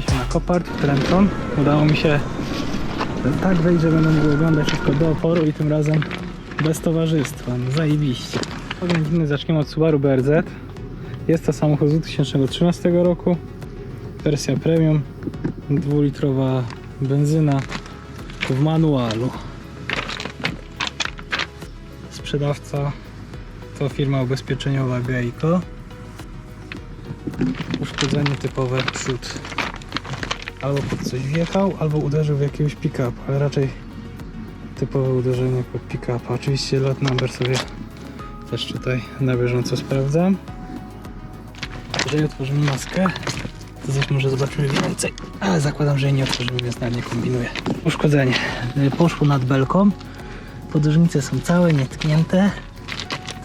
Jesteśmy na Kopart w Trenton. Udało mi się tak wejść, że będę mógł oglądać wszystko do oporu i tym razem bez towarzystwa. No, zajebiście. Oględziny zaczniemy od Subaru BRZ. Jest to samochód z 2013 roku. Wersja premium. Dwulitrowa benzyna w manualu. Sprzedawca to firma ubezpieczeniowa Geico. Uszkodzenie typowe przód. Albo pod coś wjechał, albo uderzył w jakiegoś pick-up, ale raczej typowe uderzenie pod pick-up. Oczywiście lot number sobie też tutaj na bieżąco sprawdzam. Jeżeli otworzymy maskę, to coś może zobaczymy więcej, ale zakładam, że jej nie otworzymy, więc nawet nie kombinuję. Uszkodzenie. Y, Poszło nad belką. Podróżnice są całe, nietknięte.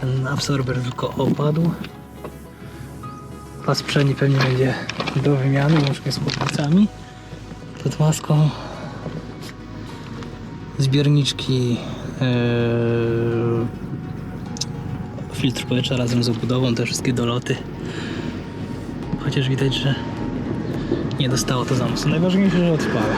Ten absorber tylko opadł. Pas przedni pewnie będzie do wymiany, łącznie z chłopcami. Pod maską zbiorniczki yy, filtr powietrza razem z obudową, te wszystkie doloty. Chociaż widać, że nie dostało to zamostu. Najważniejsze, że odpala.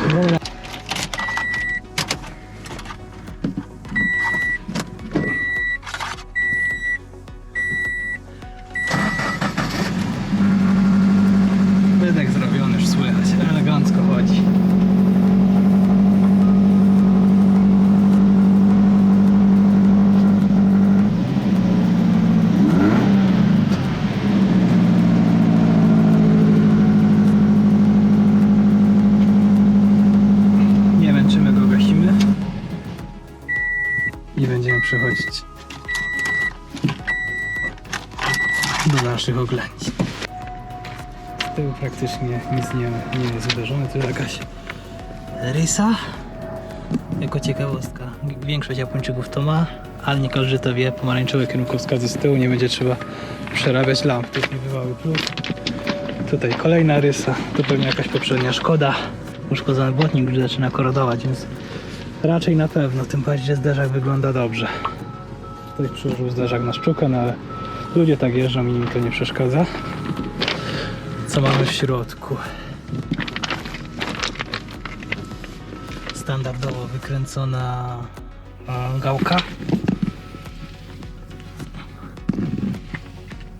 Naszych oględzin. Z tyłu praktycznie nic nie, nie jest uderzone, jest jakaś rysa. Jako ciekawostka, większość Japończyków to ma, ale nie każdy to wie. Pomarańczowe kierunkowskazy z tyłu, nie będzie trzeba przerabiać lamp. To jest niebywały plus. Tutaj kolejna rysa, to pewnie jakaś poprzednia szkoda. Uszkodzony błotnik już zaczyna korodować, więc raczej na pewno, tym bardziej, że zderzak wygląda dobrze. Ktoś przyłożył zderzak na szczukę, no ale ludzie tak jeżdżą i im to nie przeszkadza. Co mamy w środku? Standardowo wykręcona e, gałka.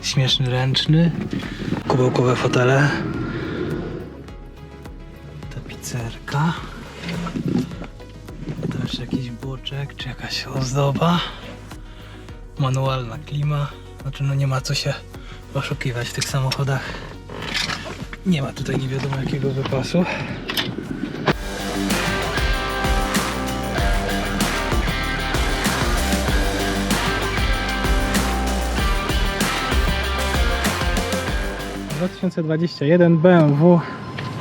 Śmieszny ręczny. Kubełkowe fotele. Tapicerka. Też jakiś boczek, czy jakaś ozdoba. Manualna klima. Znaczy no nie ma co się oszukiwać w tych samochodach. Nie ma tutaj nie wiadomo jakiego wypasu. W 2021 BMW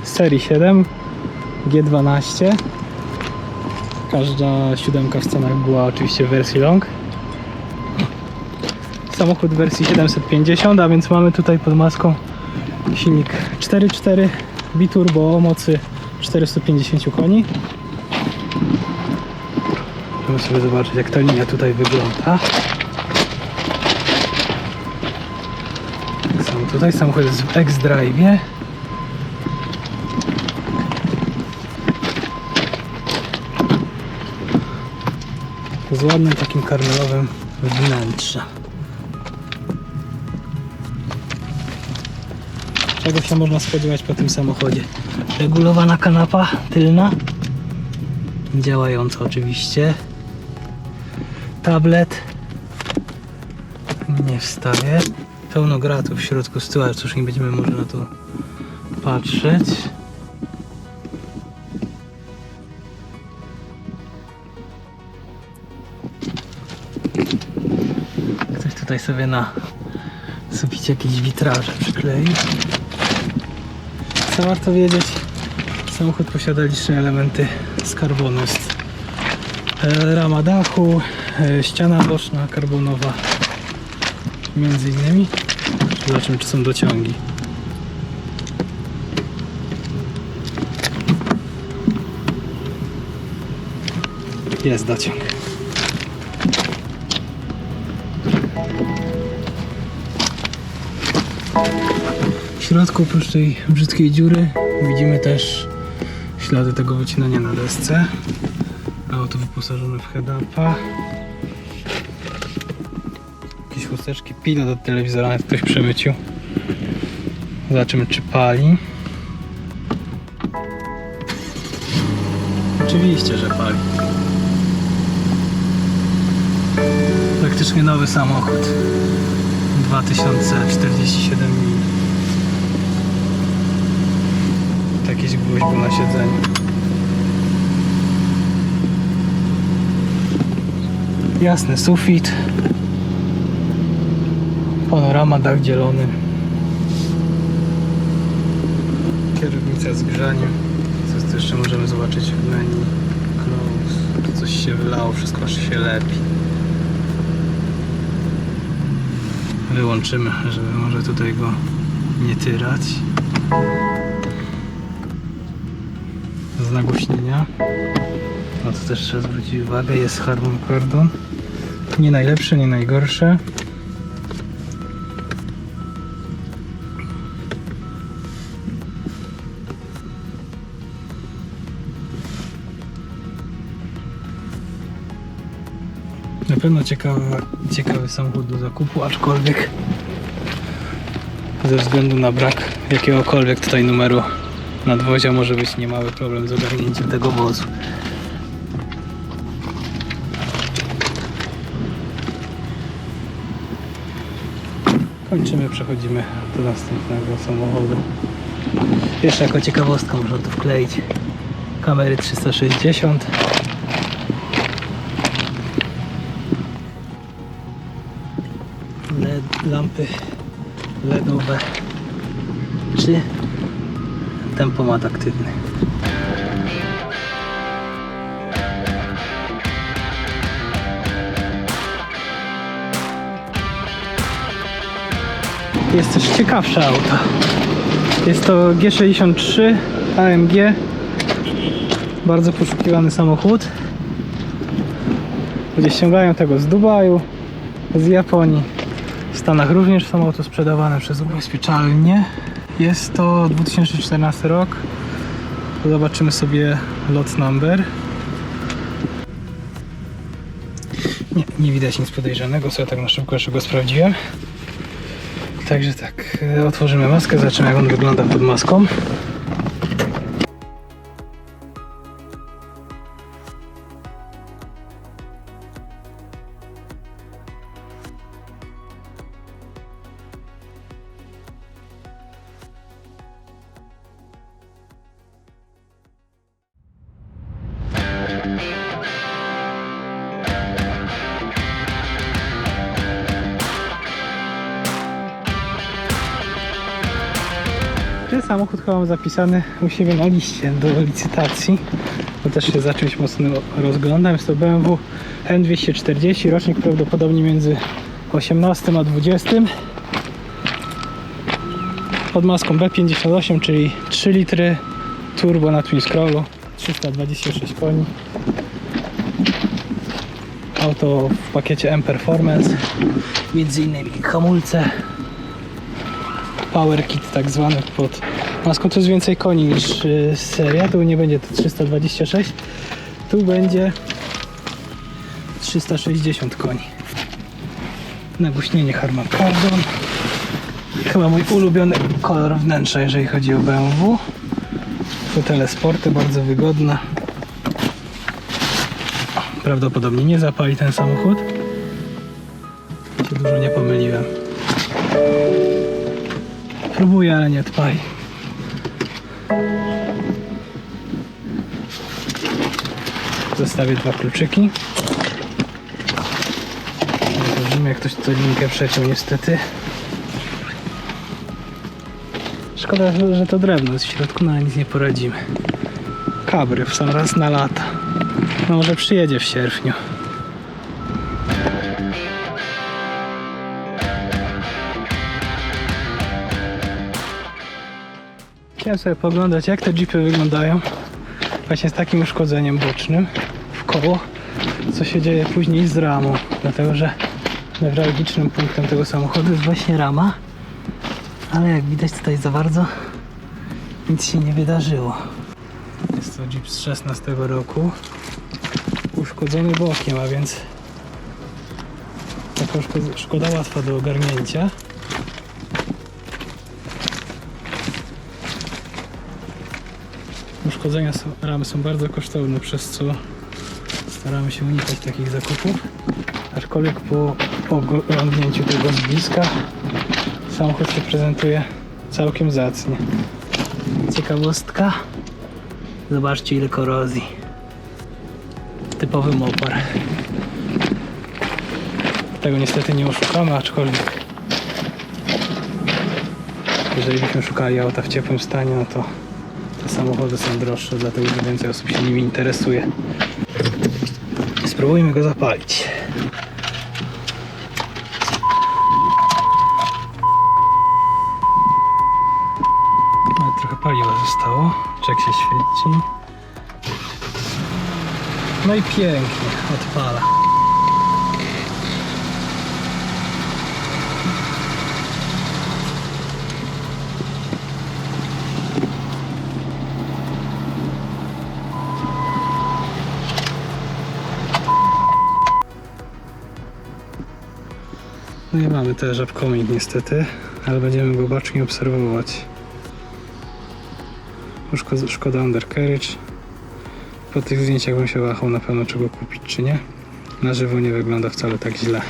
serii 7 G12 Każda siódemka w scenach była oczywiście w wersji long Samochód w wersji 750, a więc mamy tutaj pod maską silnik 4.4 biturbo o mocy 450 koni. Możemy sobie zobaczyć jak ta linia tutaj wygląda. Tak samo tutaj samochód jest w X-Drive. Z ładnym takim karmelowym wnętrzem. Czego się można spodziewać po tym samochodzie? Regulowana kanapa tylna. Działająca oczywiście. Tablet. Nie wstawię. Pełno gratów w środku z tyłu, ale cóż nie będziemy może na to patrzeć. Ktoś tutaj sobie na suficie jakieś witraże przykleił. Co warto wiedzieć? Samochód posiada liczne elementy z karbonu. Jest e, rama dachu, e, ściana boczna karbonowa, między innymi. Zobaczymy, czy są dociągi. Jest dociąg. Środku, oprócz tej brzydkiej dziury, widzimy też ślady tego wycinania na desce. Auto wyposażone w head-upa. Jakieś chusteczki, pilot od telewizora nawet ktoś przemycił. Zobaczymy czy pali. Oczywiście, że pali. Praktycznie nowy samochód. 2047 gwóźdź był na siedzeniu. Jasny sufit. Panorama, dach dzielony. Kierownica z grzaniem. Co tu jeszcze możemy zobaczyć w menu? Close. Tu coś się wylało, wszystko się lepi. Wyłączymy, żeby może tutaj go nie tyrać. Z nagłośnienia. No to też trzeba zwrócić uwagę, jest Harman. Nie najlepsze, nie najgorsze. Na pewno ciekawy, ciekawy samochód do zakupu, aczkolwiek ze względu na brak jakiegokolwiek tutaj numeru nadwozia może być niemały problem z ogarnięciem tego wozu. Kończymy, przechodzimy do następnego samochodu. Jeszcze jako ciekawostkę można tu wkleić kamery 360 LED, lampy LEDowe czy tempomat aktywny. Jest też ciekawsze auto. Jest to G63 AMG. Bardzo poszukiwany samochód. Ludzie ściągają tego z Dubaju, z Japonii. W Stanach również są auto sprzedawane przez ubezpieczalnie. Jest to 2014 rok. Zobaczymy sobie lot number. Nie, nie widać nic podejrzanego, sobie tak na szybko jeszcze go sprawdziłem. Także tak, e, otworzymy maskę, zobaczymy jak on wygląda pod maską. Ten samochód chyba mam zapisany u siebie na liście do licytacji. Bo też się za czymś mocno rozglądam. Jest to BMW M240, rocznik prawdopodobnie między 18 a 20. Pod maską B58, czyli 3 litry turbo na twin scrollu, 326 koni. Auto w pakiecie M Performance, między innymi hamulce, power kit tak zwany pod maską. Tu jest więcej koni niż y, seria. Tu nie będzie to 326, tu będzie 360 koni. Nagłośnienie Harman Kardon. Chyba mój ulubiony kolor wnętrza, jeżeli chodzi o BMW. Fotele sporty, bardzo wygodne. Prawdopodobnie nie zapali ten samochód. Się dużo nie pomyliłem. Próbuję, ale nie odpali. Zostawię dwa kluczyki. Zobaczymy, jak ktoś tutaj linkę przeciął niestety. Szkoda, że- to drewno jest w środku, no ale nic nie poradzimy. Kabry w sam raz na lata. No może przyjedzie w sierpniu. Chciałem sobie poglądać jak te jeepy wyglądają właśnie z takim uszkodzeniem bocznym w koło co się dzieje później z ramą dlatego że newralgicznym punktem tego samochodu jest właśnie rama Ale jak widać tutaj za bardzo nic się nie wydarzyło. Jest to Jeep z 16 roku. Uszkodzony bokiem, a więc taka szko- szkoda łatwa do ogarnięcia. Uszkodzenia są, ramy są bardzo kosztowne, przez co staramy się unikać takich zakupów. Aczkolwiek po oglądnięciu tego z bliska samochód się prezentuje całkiem zacnie. Ciekawostka. Zobaczcie ile korozji. Typowy mopar. Tego niestety nie oszukamy, aczkolwiek jeżeli byśmy szukali auta w ciepłym stanie, no to te samochody są droższe, dlatego że więcej osób się nimi interesuje. Spróbujmy go zapalić. Trochę paliwa zostało. Czek się świeci. No i pięknie, odpala. No i mamy też żabkomik niestety, ale będziemy go bacznie obserwować. Szkoda, szkoda undercarriage. Po tych zdjęciach bym się wahał na pewno czego kupić czy nie. Na żywo nie wygląda wcale tak źle.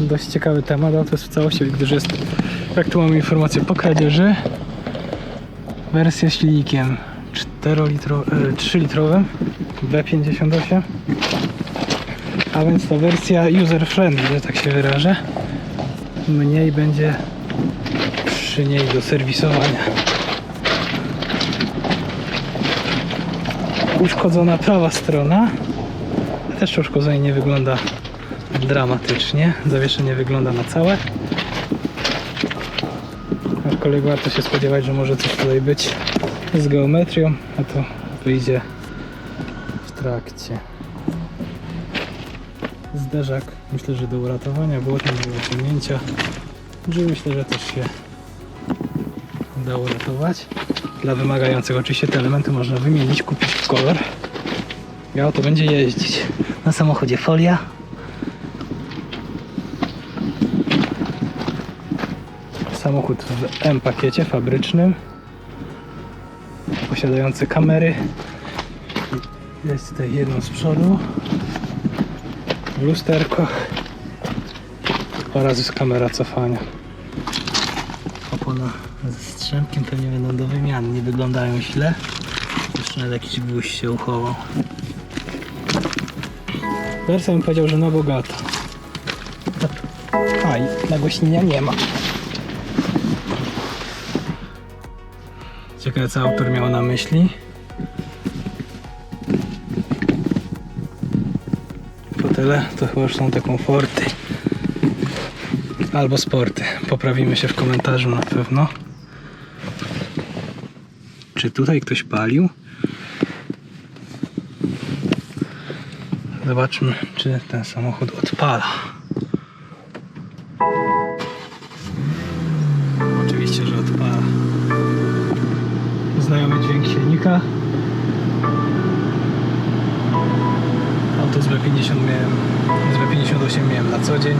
Dość ciekawy temat, auto jest w całości, gdyż jest, jak tu mamy informację po kradzieży, wersja z silnikiem 4 litro, e, 3 litrowym B58 a więc to wersja user friendly, że tak się wyrażę. Mniej będzie przy niej do serwisowania. Uszkodzona prawa strona. Też uszkodzenie nie wygląda dramatycznie. Zawieszenie wygląda na całe aczkolwiek warto się spodziewać, że może coś tutaj być z geometrią, a to wyjdzie w trakcie. Zderzak myślę, że do uratowania, błotnik do wyciągnięcia. Drzwi myślę, że też się da uratować. Dla wymagających oczywiście te elementy można wymienić, kupić w kolor. I auto będzie jeździć. Na samochodzie folia. Samochód w M pakiecie fabrycznym posiadający kamery. Jest tutaj jedną z przodu. Lusterko. Dwa razy z kamera cofania. Opona ze strzępkiem pewnie będą do wymiany. Nie wyglądają źle. Jeszcze nawet jakiś gwóźdź się uchował. Wersja bym powiedział, że na bogato. A i nagłośnienia nie ma. Ciekawe co autor miał na myśli. Fotele to chyba już są te komforty. Albo sporty. Poprawimy się w komentarzu na pewno. Czy tutaj ktoś palił? Zobaczmy, czy ten samochód odpala. Silnika. Auto z B50 miałem, z B58 miałem na co dzień.